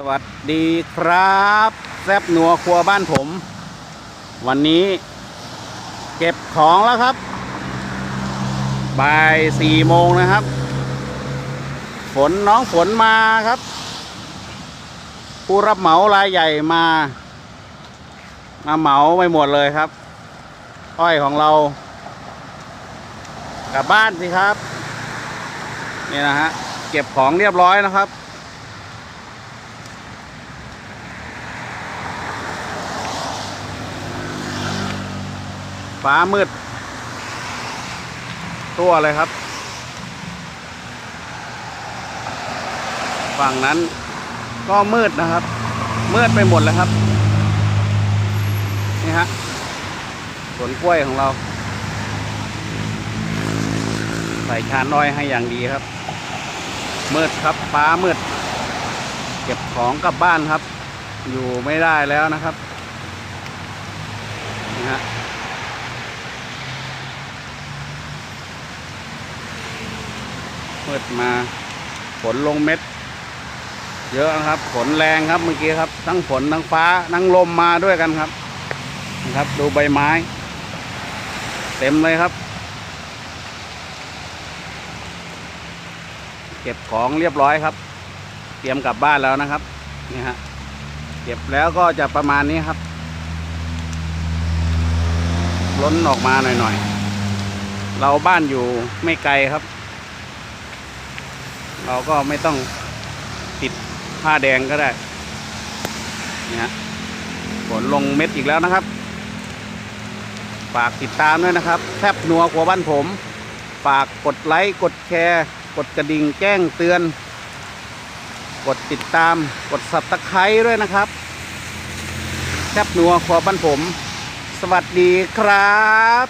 สวัสดีครับ แซบนัวครัวบ้านผม วันนี้เก็บของแล้วครับ บ่ายสี่โมงนะครับ ฝนน้องฝนมาครับ ผู้รับเหมารายใหญ่มา มาเหมาไปหมดเลยครับ อ้อยของเรา กลับบ้านสิครับ นี่นะฮะ เก็บของเรียบร้อยนะครับ ฟ้ามืดตัวเลยครับ ฝั่งนั้นก็มืดนะครับ มืดไปหมดเลยครับ นี่ฮะสวนกล้วยของเรา ใส่ชานน้อยให้อย่างดีครับ มืดครับฟ้ามืด เก็บของกลับบ้านครับ อยู่ไม่ได้แล้วนะครับนี่ฮะ มืดมาฝนลงเม็ด เยอะนะครับฝนแรงครับเมื่อกี้ครับ ทั้งฝนทั้งฟ้าทั้งลมมาด้วยกันครับนะครับ ดูใบไม้ เต็มเลยครับ เก็บของเรียบร้อยครับ เตรียมกลับบ้านแล้วนะครับนี่ฮะเก็บแล้วก็จะประมาณนี้ครับ ล้นออกมาหน่อยๆ เราบ้านอยู่ไม่ไกลครับ เราก็ไม่ต้องติดผ้าแดงก็ได้นี่ฮะฝนลงเม็ดอีกแล้วนะครับ ฝากติดตามด้วยนะครับแทบนัวครัวบ้านผม ฝากกดไลค์กดแชร์กดกระดิ่งแจ้งเตือน กดติดตามกดสับตะไคร้ด้วยนะครับแทบนัวครัวบ้านผม สวัสดีครับ